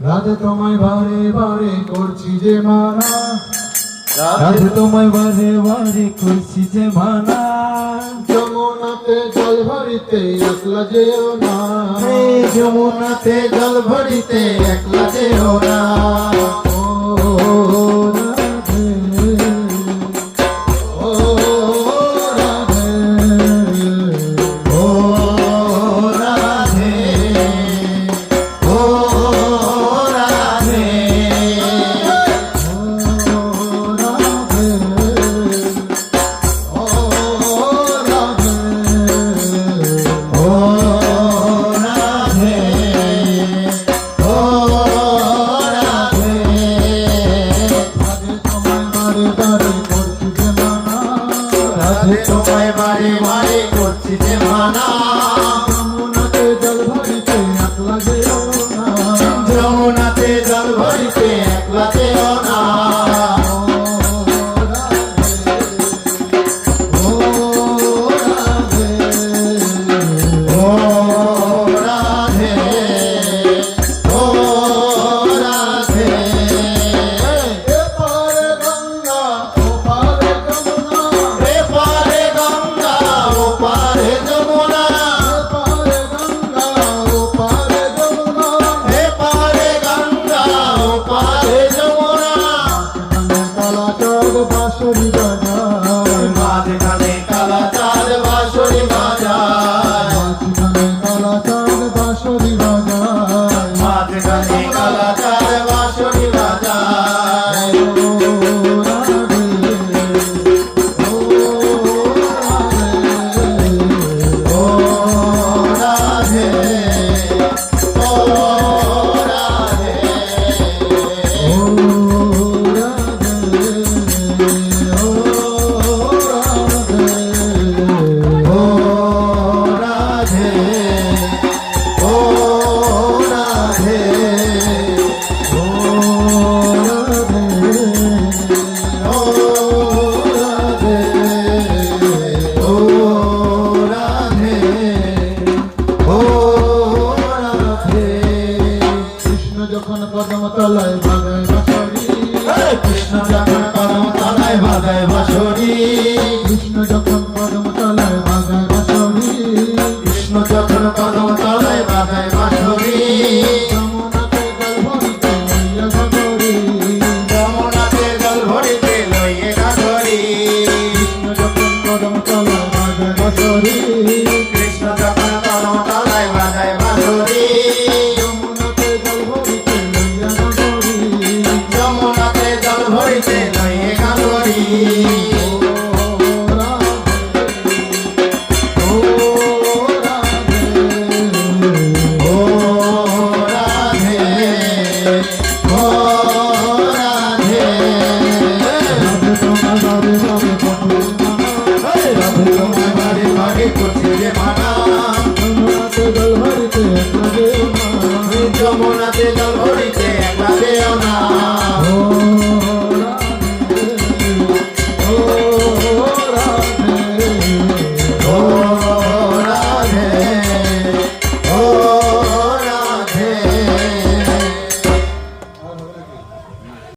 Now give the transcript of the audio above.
রাধে তোমায় ভারে ভারে করছি যে মানা রাধে তোমায় ভারে ভারে করছি যে মানা যমুনাতে জল ভরিতে একলা যেও না। যমুনাতে জল ভরিতে একলা যেও না। ও हमारे যখন পদমতলায় বাজায় বাঁশরি কৃষ্ণ যখন পদমতলায় বাজায় বাঁশরি কৃষ্ণ যখন পদমতলায় বাজায় বাঁশরি কৃষ্ণ যখন পদমতলায় বাজায় বাঁশরি Sorry. কামনাতে যাও